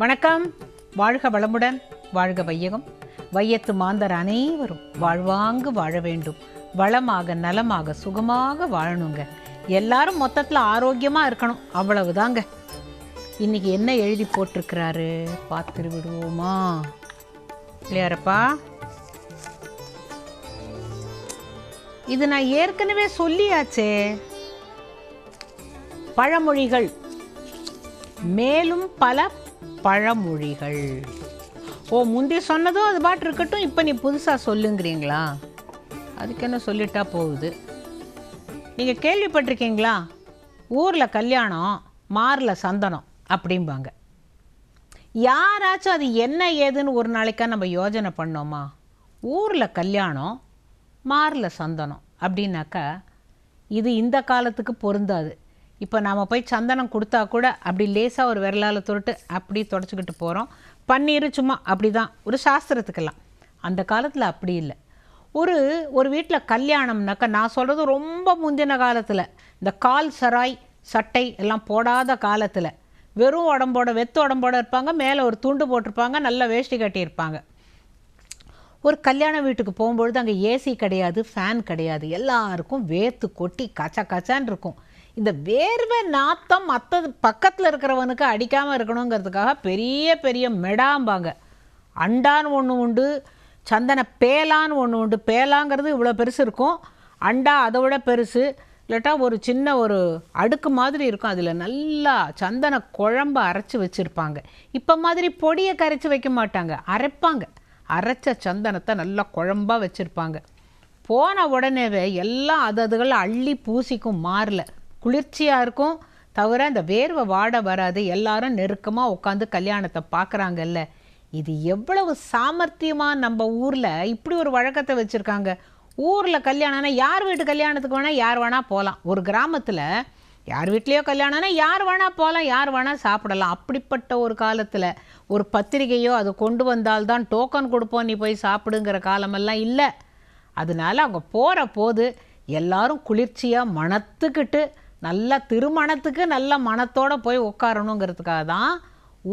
வணக்கம். வாழ்க வளமுடன் வாழ்க வையகம். வையத்து மாந்தர் அனைவரும் வாழ்வாங்கு வாழ வேண்டும். வளமாக நலமாக சுகமாக வாழணுங்க. எல்லாரும் மொத்தத்தில் ஆரோக்கியமாக இருக்கணும். அவ்வளவுதாங்க. இன்னைக்கு என்ன எழுதி போட்டிருக்கிறாரு? பார்த்துரு விடுவோமா இல்லையாரப்பா? இது நான் ஏற்கனவே சொல்லியாச்சே. பழமொழிகள் மேலும் பல பழமொழிகள். ஓ முந்தி சொன்னதும் அது பாட்டு இருக்கட்டும் இப்போ நீ புதுசாக சொல்லுங்கிறீங்களா? அதுக்கு என்ன சொல்லிட்டா போகுது? நீங்கள் கேள்விப்பட்டிருக்கீங்களா? ஊரில் கல்யாணம் மாரில் சந்தனம் அப்படிம்பாங்க. யாராச்சும் அது என்ன ஏதுன்னு ஒரு நாளைக்கா நம்ம யோஜனை பண்ணோமா? ஊரில் கல்யாணம் மாரில் சந்தனம் அப்படின்னாக்கா இது இந்த காலத்துக்கு பொருந்தாது. இப்போ நாம் போய் சந்தனம் கொடுத்தா கூட அப்படி லேசாக ஒரு விரலால் தொட்டு அப்படி தொடச்சிக்கிட்டு போகிறோம் பன்னீர் சும்மா அப்படி தான் ஒரு சாஸ்திரத்துக்கெல்லாம். அந்த காலத்தில் அப்படி இல்லை. ஒரு ஒரு வீட்டில் கல்யாணம்னாக்கா நான் சொல்கிறது ரொம்ப முந்தின காலத்தில். இந்த கால் சராய் சட்டை எல்லாம் போடாத காலத்தில். வெறும் உடம்போட வெத்து உடம்போட இருப்பாங்க. மேலே ஒரு துண்டு போட்டிருப்பாங்க. நல்ல வேஷ்டி கட்டியிருப்பாங்க. ஒரு கல்யாண வீட்டுக்கு போகும்பொழுது அங்கே ஏசி கிடையாது ஃபேன் கிடையாது. எல்லாருக்கும் வேத்து கொட்டி கச்சா கச்சான் இருக்கும். இந்த வேர்வை நாத்தம் மற்றது பக்கத்தில் இருக்கிறவனுக்கு அடிக்காமல் இருக்கணுங்கிறதுக்காக பெரிய பெரிய மெடாம்பாங்க. அண்டான்னு ஒன்று உண்டு சந்தன பேலான்னு ஒன்று உண்டு. பேலாங்கிறது இவ்வளோ பெருசு இருக்கும். அண்டா அதை விட பெருசு. இல்லாட்டா ஒரு சின்ன ஒரு அடுக்கு மாதிரி இருக்கும். அதில் நல்லா சந்தன குழம்பு அரைச்சி வச்சுருப்பாங்க. இப்போ மாதிரி பொடியை கரைச்சி வைக்க மாட்டாங்க. அரைப்பாங்க. அரைச்ச சந்தனத்தை நல்லா குழம்பாக வச்சுருப்பாங்க. போன உடனேவே எல்லாம் அது அதுகளை அள்ளி பூசிக்கும் மாறல குளிர்ச்சியாக இருக்கும். தவிர அந்த வேர்வை வாட வராது. எல்லாரும் நெருக்கமாக உட்காந்து கல்யாணத்தை பார்க்குறாங்கல்ல இது எவ்வளவு சாமர்த்தியமாக நம்ம ஊரில் இப்படி ஒரு வழக்கத்தை வச்சுருக்காங்க. ஊரில் கல்யாணம்னா யார் வீட்டு கல்யாணத்துக்கு வேணால் யார் வேணால் போகலாம் ஒரு கிராமத்தில் யார் வீட்லேயோ கல்யாணம்னா யார் வேணால் போகலாம் யார் வேணால் சாப்பிடலாம். அப்படிப்பட்ட ஒரு காலத்தில் ஒரு பத்திரிகையோ அது கொண்டு வந்தால்தான் டோக்கன் கொடுப்போம் நீ போய் சாப்பிடுங்கிற காலமெல்லாம் இல்லை. அதனால அவங்க போகிற போது எல்லாரும் குளிர்ச்சியாக மணத்துக்கிட்டு நல்லா திருமணத்துக்கு நல்ல மனத்தோடு போய் உட்காரணுங்கிறதுக்காக தான்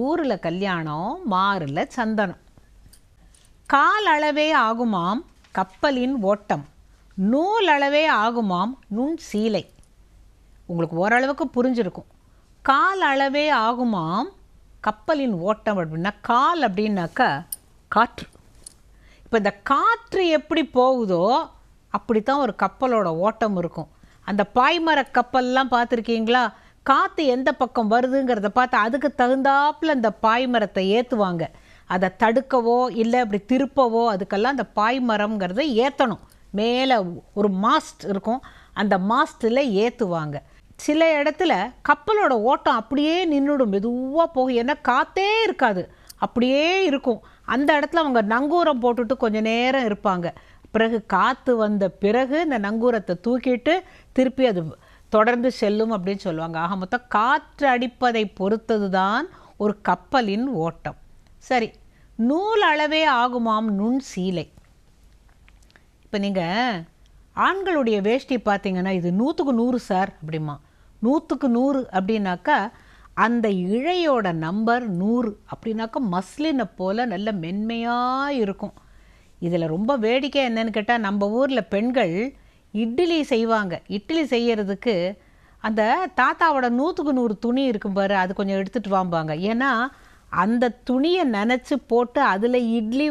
ஊரில் கல்யாணம் மாறில் சந்தனம். கால் அளவே ஆகுமாம் கப்பலின் ஓட்டம். நூல் அளவே ஆகுமாம் நுண் சீலை. உங்களுக்கு ஓரளவுக்கு புரிஞ்சிருக்கும். கால் அளவே ஆகுமாம் கப்பலின் ஓட்டம் அப்படின்னா கால் அப்படின்னாக்கா காற்று. இப்போ இந்த காற்று எப்படி போகுதோ அப்படி தான் ஒரு கப்பலோட ஓட்டம் இருக்கும். அந்த பாய்மர கப்பல்லாம் பார்த்துருக்கீங்களா? காற்று எந்த பக்கம் வருதுங்கிறத பார்த்து அதுக்கு தகுந்தாப்புல அந்த பாய்மரத்தை ஏற்றுவாங்க அதை தடுக்கவோ இல்லை அப்படி திருப்பவோ அதுக்கெல்லாம் அந்த பாய்மரம்ங்கிறத ஏற்றணும் மேலே ஒரு மாஸ்ட் இருக்கும். அந்த மாஸ்ட்டில் ஏற்றுவாங்க சில இடத்துல கப்பலோட ஓட்டம் அப்படியே நின்றுடும் மெதுவாக போகும். ஏன்னா காற்றே இருக்காது. அப்படியே இருக்கும். அந்த இடத்துல அவங்க நங்கூரம் போட்டுட்டு கொஞ்சம் நேரம் இருப்பாங்க. பிறகு காற்று வந்த பிறகு இந்த நங்கூரத்தை தூக்கிட்டு திருப்பி அது தொடர்ந்து செல்லும் அப்படின்னு சொல்லுவாங்க. ஆக மொத்தம் காற்று அடிப்பதை பொறுத்தது தான் ஒரு கப்பலின் ஓட்டம். சரி நூல் அளவே ஆகுமாம் நுண் சீலை. இப்போ நீங்கள் ஆண்களுடைய வேஷ்டி பார்த்தீங்கன்னா இது நூற்றுக்கு நூறு சார் அப்படிமா நூற்றுக்கு நூறு அப்படின்னாக்கா அந்த இழையோட நம்பர் நூறு அப்படின்னாக்கா மஸ்லினை போல் நல்ல மென்மையாக இருக்கும். இதில் ரொம்ப வேடிக்கை என்னன்னு கேட்டால் நம்ம ஊரில் பெண்கள் இட்லி செய்வாங்க. இட்லி செய்யறதுக்கு அந்த தாத்தாவோட நூற்றுக்கு நூறு துணி இருக்கும் பாரு அது கொஞ்சம் எடுத்துகிட்டு வாம்பாங்க. ஏன்னா அந்த துணியை நினச்சி போட்டு அதில் இட்லி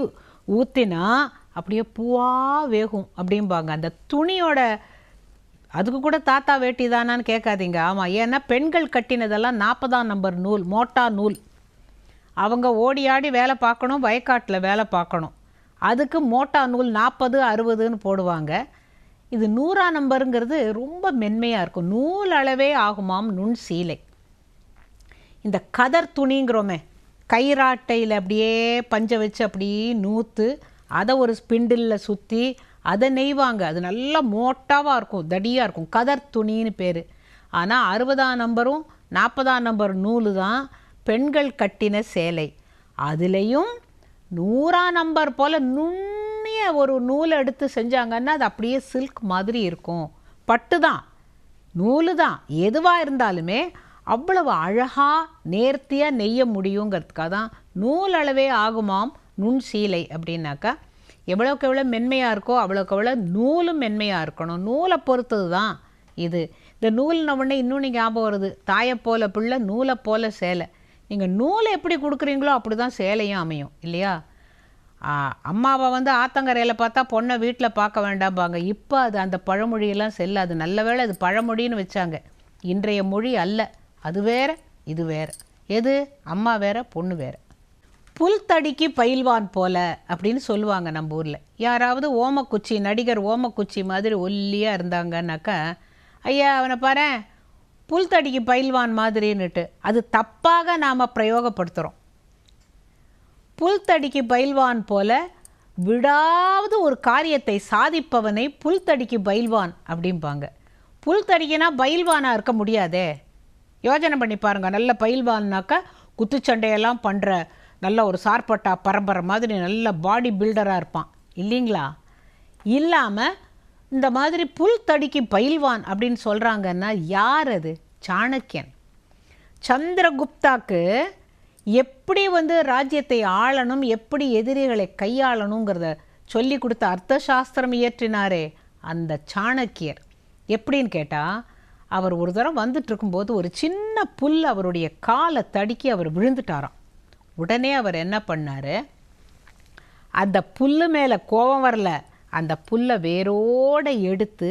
ஊற்றினா அப்படியே பூவாக வேகும் அப்படிம்பாங்க. அந்த துணியோட அதுக்கு கூட தாத்தா வேட்டி தானான்னு கேட்காதீங்க. ஆமாம் ஏன்னா பெண்கள் கட்டினதெல்லாம் நாற்பதாம் நம்பர் நூல் மோட்டா நூல். அவங்க ஓடி ஆடி வேலை பார்க்கணும் வயக்காட்டில் வேலை பார்க்கணும். அதுக்கு மோட்டா நூல் நாற்பது அறுபதுன்னு போடுவாங்க. இது நூறா நம்பருங்கிறது ரொம்ப மென்மையாக இருக்கும். நூல் அளவே ஆகுமாம் நுண் சீலை. இந்த கதர் துணிங்கிறோமே கயிறாட்டையில் அப்படியே பஞ்சை வச்சு அப்படியே நூற்று அதை ஒரு ஸ்பிண்டிலில் சுற்றி அதை நெய்வாங்க. அது நல்லா மோட்டாவாக இருக்கும் தடியாக இருக்கும். கதர் துணின்னு பேர். ஆனால் அறுபதாம் நம்பரும் நாற்பதாம் நம்பர் நூலு தான் பெண்கள் கட்டின சேலை. அதுலேயும் நூறா நம்பர் போல் நுண்ணிய ஒரு நூலை எடுத்து செஞ்சாங்கன்னா அது அப்படியே சில்க் மாதிரி இருக்கும். பட்டு தான். நூலு தான். எதுவாக இருந்தாலுமே அவ்வளவு அழகாக நேர்த்தியாக நெய்ய முடியுங்கிறதுக்காக தான் நூல் அளவே ஆகுமாம் நுண் சீலை அப்படின்னாக்கா. எவ்வளோக்கு எவ்வளோ மென்மையாக இருக்கோ அவ்வளோக்கு எவ்வளோ நூலும் மென்மையாக இருக்கணும். நூலை பொறுத்தது தான் இது. இந்த நூல்னவுடனே உடனே இன்னும் ஞாபகம் வருது. தாயை போல பிள்ளை நூலை போல சேலை. நீங்கள் நூலை எப்படி கொடுக்குறீங்களோ அப்படி தான் சேலையும் அமையும் இல்லையா? அம்மாவை வந்து ஆத்தங்கரையில் பார்த்தா பொண்ணை வீட்டில் பார்க்க வேண்டாம்பாங்க. இப்போ அது அந்த பழமொழியெல்லாம் செல்லாது நல்ல வேளை அது பழமொழின்னு வச்சாங்க. இன்றைய மொழி அல்ல அது வேற இது வேற. எது? அம்மா வேற பொண்ணு வேற. புல்தடிக்கு பயில்வான் போல அப்படின்னு சொல்லுவாங்க நம்ம ஊரில். யாராவது ஓமக்குச்சி நடிகர் ஓமக்குச்சி மாதிரி ஒல்லியாக இருந்தாங்கன்னாக்கா ஐயா அவனை பாரு புல்தடிக்கு பயில்வான் மாதிரின்னுட்டு அது தப்பாக நாம் பிரயோகப்படுத்துகிறோம் புல்தடிக்கு பயில்வான் போல விடாவது ஒரு காரியத்தை சாதிப்பவனை புல்தடிக்கு பயில்வான் அப்படிம்பாங்க. புல்தடிக்குனா பயில்வானாக இருக்க முடியாதே. யோஜனை பண்ணி பாருங்கள் நல்ல பயில்வான்னாக்கா குத்துச்சண்டையெல்லாம் பண்ணுற நல்ல ஒரு சார்பட்டா பரம்பரை மாதிரி நல்ல பாடி பில்டராக இருப்பான். இல்லைங்களா? இல்லாமல் இந்த மாதிரி புல் தடிக்கு பயில்வான் அப்படின்னு சொல்கிறாங்கன்னா யார் அது? சாணக்கியன். சந்திரகுப்தாக்கு எப்படி வந்து ராஜ்யத்தை ஆளணும் எப்படி எதிரிகளை கையாளணுங்கிறத சொல்லி கொடுத்த அர்த்த சாஸ்திரம் இயற்றினாரே அந்த சாணக்கியர். எப்படின்னு கேட்டால் அவர் ஒரு தரம் வந்துட்டுருக்கும்போது ஒரு சின்ன புல் அவருடைய காலை தடுக்கி அவர் விழுந்துட்டாராம். உடனே அவர் என்ன பண்ணார்? அந்த புல்லு மேலே கோபம் வரல. அந்த புல்லை வேரோட எடுத்து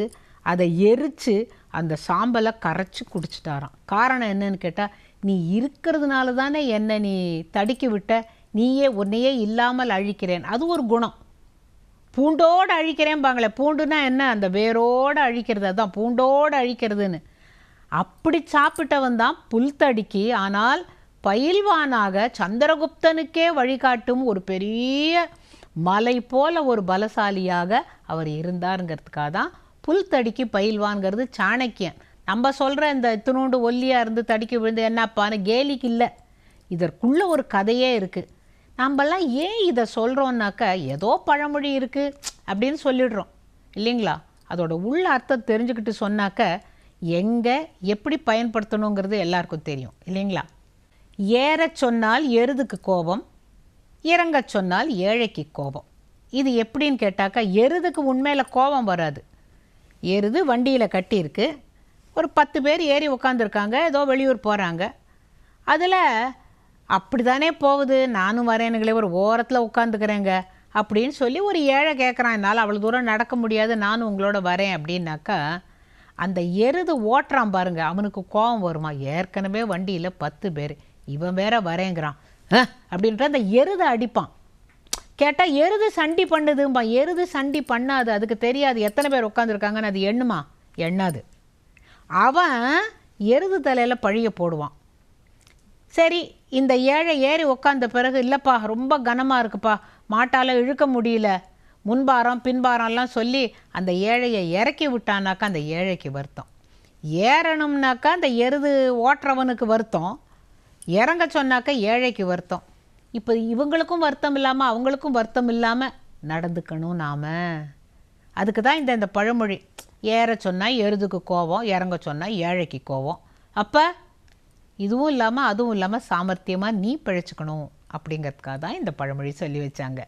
அதை எரித்து அந்த சாம்பலை கரைச்சி குடிச்சிட்டாராம். காரணம் என்னன்னு கேட்டால் நீ இருக்கிறதுனால தானே என்னை நீ தடுக்கி விட்ட. நீயே உன்னையே இல்லாமல் அழிக்கிறேன். அது ஒரு குணம். பூண்டோடு அழிக்கிறேன்பாங்களே பூண்டுனா என்ன? அந்த வேரோடு அழிக்கிறது. அதுதான் பூண்டோடு அழிக்கிறதுன்னு. அப்படி சாப்பிட்டவன் தான் புல்தடிக்கு ஆனால் பயில்வானாக சந்திரகுப்தனுக்கே வழிகாட்டும் ஒரு பெரிய மலை போல ஒரு பலசாலியாக அவர் இருந்தாருங்கிறதுக்காக தான் புல்தடிக்கு பயில்வான்கிறது சாணக்கியன் நம்ம சொல்கிற இந்த இத்தினோண்டு ஒல்லியாக இருந்து தடிக்கி விழுந்து என்னப்பான்னு கேலிக்கு இல்லை. இதற்குள்ள ஒரு கதையே இருக்குது நம்மலாம் ஏன் இதை சொல்கிறோன்னாக்கா ஏதோ பழமொழி இருக்குது அப்படின்னு சொல்லிடுறோம். இல்லைங்களா? அதோட உள்ள அர்த்தம் தெரிஞ்சுக்கிட்டு சொன்னாக்க எங்கே எப்படி பயன்படுத்தணுங்கிறது எல்லாருக்கும் தெரியும். இல்லைங்களா? ஏற சொன்னால் எருதுக்கு கோபம் இறங்க சொன்னால் ஏழைக்கு கோபம். இது எப்படின்னு கேட்டாக்கா எருதுக்கு உண்மையில் கோபம் வராது. எருது வண்டியில் கட்டியிருக்கு. ஒரு பத்து பேர் ஏறி உட்காந்துருக்காங்க ஏதோ வெளியூர் போகிறாங்க அதில் அப்படி தானே போகுது நானும் வரேனுங்களே ஒரு ஓரத்தில் உட்காந்துக்கிறேங்க அப்படின்னு சொல்லி ஒரு ஏழை கேட்குறான் என்னால் அவ்வளோ தூரம் நடக்க முடியாது நானும் உங்களோட வரேன் அப்படின்னாக்கா அந்த எருது ஓட்டுறான் பாருங்க அவனுக்கு கோபம் வருமா? ஏற்கனவே வண்டியில் பத்து பேர் இவன் வேற வரேங்கிறான். அப்படின்ற அந்த எருதை அடிப்பான். கேட்டால் எருது சண்டி பண்ணுதும்பா. எருது சண்டி பண்ணாது. அதுக்கு தெரியாது. எத்தனை பேர் உட்காந்துருக்காங்கன்னு அது எண்ணுமா? எண்ணாது. அவன் எருது தலையில் பழிய போடுவான். சரி இந்த ஏழை ஏறி உட்காந்த பிறகு இல்லைப்பா ரொம்ப கனமாக இருக்குப்பா. மாட்டால் இழுக்க முடியல. முன்பாரம் பின்பாரம்லாம் சொல்லி அந்த ஏழையை இறக்கி விட்டானாக்கா அந்த ஏழைக்கு வருத்தம். ஏறணும்னாக்கா அந்த எருது ஓட்டுறவனுக்கு வருத்தம். இறங்க சொன்னாக்கா ஏழைக்கு வருத்தம். இப்போ இவங்களுக்கும் வருத்தம் இல்லாமல் அவங்களுக்கும் வருத்தம் இல்லாமல் நடந்துக்கணும் நாம். அதுக்கு தான் இந்த இந்த பழமொழி. ஏற சொன்னால் எருதுக்கு கோவம் இறங்க சொன்னால் ஏழைக்கு கோவம். அப்போ இதுவும் இல்லாமல் அதுவும் இல்லாமல் சாமர்த்தியமாக நீ பிழைச்சிக்கணும். அப்படிங்கிறதுக்காக தான் இந்த பழமொழி சொல்லி வச்சாங்க.